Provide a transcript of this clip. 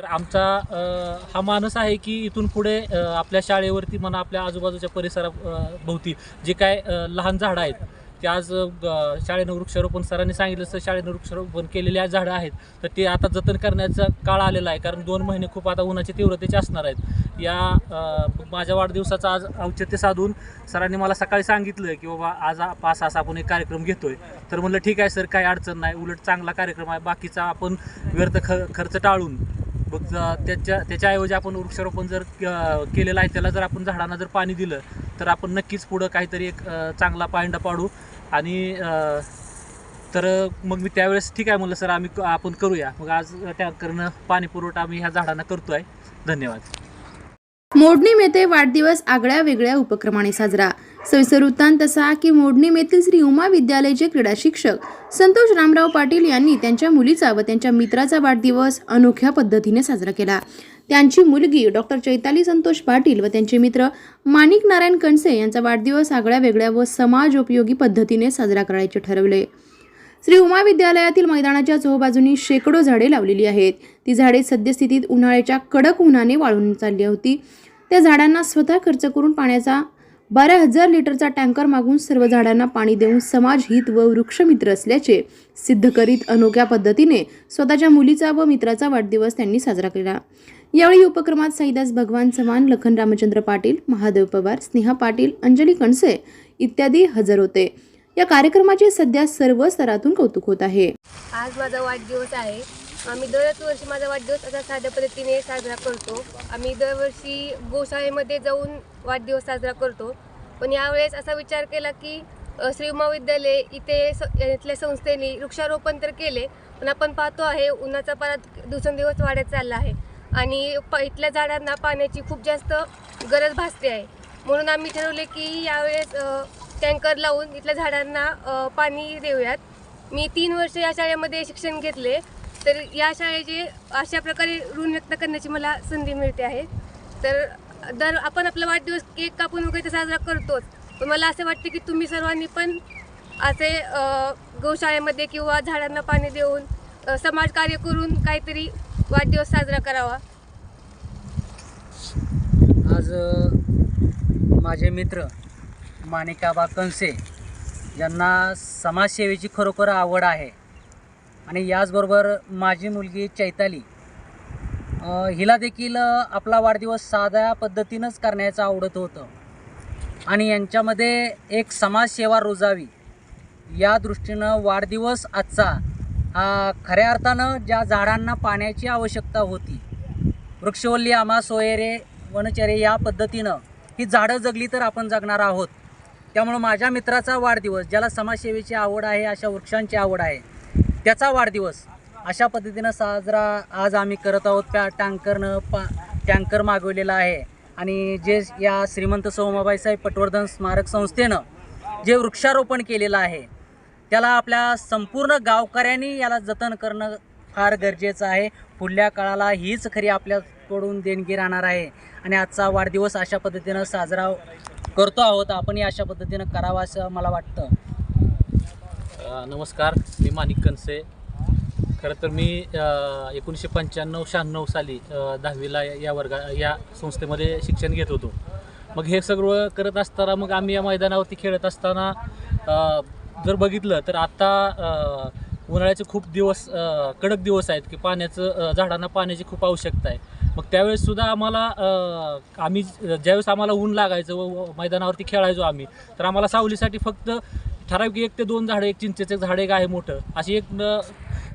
तर आमचा हा मानस आहे की इथून पुढे आपल्या शाळेवरती म्हणा आपल्या आजूबाजूच्या परिसरा भोवती जे काय लहान झाडं आहेत ते आज शाळेनं वृक्षारोपण सरांनी सांगितलं तर शाळेनं वृक्षारोपण केलेली आज झाडं आहेत. तर ते आता जतन करण्याचा काळ आलेला आहे कारण दोन महिने खूप आता उन्हाच्या तीव्रतेचे असणार आहेत. या माझ्या वाढदिवसाचा आज औचित्य साधून सरांनी मला सकाळी सांगितलं की बाबा आज पाच असा आपण एक कार्यक्रम घेतोय. तर म्हणलं ठीक आहे सर काही अडचण नाही उलट चांगला कार्यक्रम आहे बाकीचा आपण व्यर्थ ख खर्च टाळून मग त्याच्या त्याच्याऐवजी आपण वृक्षारोपण जर केलेलं आहे त्याला जर आपण झाडांना जर पाणी दिलं तर आपण नक्कीच पुढं काहीतरी एक चांगला पायंडा पाडू. आणि तर मग मी त्यावेळेस ठीक आहे म्हणलं सर आम्ही क- आपण करूया. मग आज टँकरनं पाणी पुरवठा आम्ही ह्या झाडांना करतो आहे धन्यवाद. मोडणी मेथे वाढदिवस आगळ्या वेगळ्या उपक्रमाने साजरा. सविस्तर वृत्तांत असा की मोडणीम येथील श्री उमा विद्यालयाचे क्रीडा शिक्षक संतोष रामराव पाटील यांनी त्यांच्या मुलीचा व त्यांच्या मित्राचा वाढदिवस अनोख्या पद्धतीने साजरा केला. त्यांची मुलगी डॉक्टर चैताली संतोष पाटील व त्यांचे मित्र माणिक नारायण कणसे यांचा वाढदिवस आगळ्या वेगळ्या व समाजोपयोगी पद्धतीने साजरा करायचे ठरवले. श्री उमा विद्यालयातील मैदानाच्या चोबाजूंनी शेकडो झाडे लावलेली आहेत. ती झाडे सद्यस्थितीत उन्हाळ्याच्या कडक उन्हाने वाळून चालली होती. त्या झाडांना स्वतः खर्च करून पाण्याचा बारा हजार लिटरचा टँकर मागून सर्व झाडांना पाणी देऊन समाजहित व वृक्षमित्र असल्याचे सिद्ध करीत अनोख्या पद्धतीने स्वतःच्या मुलीचा व मित्राचा वाढदिवस त्यांनी साजरा केला. यावेळी उपक्रमात साईदास भगवान चव्हाण लखन रामचंद्र पाटील महादेव पवार स्नेहा पाटील अंजली कणसे इत्यादी हजर होते. या कार्यक्रमाचे सध्या सर्व स्तरातून कौतुक होत आहे. आज माझा वाढदिवस आहे. आम्ही दरच वर्षी माझा वाढदिवस असा साध्या पद्धतीने साजरा करतो. आम्ही दरवर्षी गोशाळेमध्ये जाऊन वाढदिवस साजरा करतो. पण यावेळेस असा विचार केला की श्री महाविद्यालय इथे स इथल्या संस्थेने वृक्षारोपण तर केले पण आपण पाहतो आहे उन्हाचा पारा दिवसेंदिवस वाढत चालला आहे. आणि प इथल्या झाडांना पाण्याची खूप जास्त गरज भासते आहे. म्हणून आम्ही ठरवले की यावेळेस टँकर लावून इथल्या झाडांना पाणी देऊयात. मी तीन वर्ष या शाळेमध्ये शिक्षण घेतले. तर या शाळेचे अशा प्रकारे ऋण व्यक्त करण्याची मला संधी मिळते आहे. तर दर आपण आपला वाढदिवस केक कापून वगैरे तर साजरा करतोच. पण मला असं वाटतं की तुम्ही सर्वांनी पण असे गोशाळेमध्ये किंवा झाडांना पाणी देऊन समाजकार्य करून काहीतरी वाढदिवस साजरा करावा. आज माझे मित्र माणिकाबा कंसे यांना समाजसेवेची खरोखर आवड आहे. आणि याचबरोबर माझी मुलगी चैताली हिला देखील आपला वाढदिवस साध्या पद्धतीनंच करण्याचं आवडत होतं. आणि यांच्यामध्ये एक समाजसेवा रुजावी. या दृष्टीनं वाढदिवस आजचा हा खऱ्या अर्थानं ज्या झाडांना पाण्याची आवश्यकता होती वृक्षवल्ली आमा सोयरे वनचरे या पद्धतीनं ही झाडं जगली तर आपण जगणार आहोत. त्यामुळं माझ्या मित्राचा वाढदिवस ज्याला समाजसेवेची आवड आहे अशा वृक्षांची आवड आहे त्याचा वाढदिवस. अशा पद्धतीनं साजरा आज आम्ही करत आहोत. त्या टँकरनं पा टँकर मागवलेला आहे. आणि जे या श्रीमंत सोमाबाईसाहेब पटवर्धन स्मारक संस्थेनं जे वृक्षारोपण केलेलं आहे त्याला आपल्या संपूर्ण गावकऱ्यांनी याला जतन करणं फार गरजेचं आहे. पुढल्या काळाला हीच खरी आपल्याकडून देणगी राहणार आहे. आणि आजचा वाढदिवस अशा पद्धतीनं साजरा करतो आहोत. आपणही अशा पद्धतीनं करावा असं मला वाटतं. नमस्कार मी माणिक कनसे खरं तर मी एकोणीसशे पंच्याण्णव शहाण्णव साली दहावीला या या वर्गा या संस्थेमध्ये शिक्षण घेत होतो. मग हे सगळं करत असताना मग आम्ही या मैदानावरती खेळत असताना जर बघितलं तर आत्ता उन्हाळ्याचे खूप दिवस कडक दिवस आहेत की पाण्याचं झाडांना पाण्याची खूप आवश्यकता आहे. मग त्यावेळेस सुद्धा आम्हाला आम्ही ज्यावेळेस आम्हाला ऊन लागायचं व मैदानावरती खेळायचो आम्ही तर आम्हाला सावलीसाठी फक्त ठराविक एक ते दोन झाडं एक चिंचेचं झाड एक आहे मोठं. अशी एक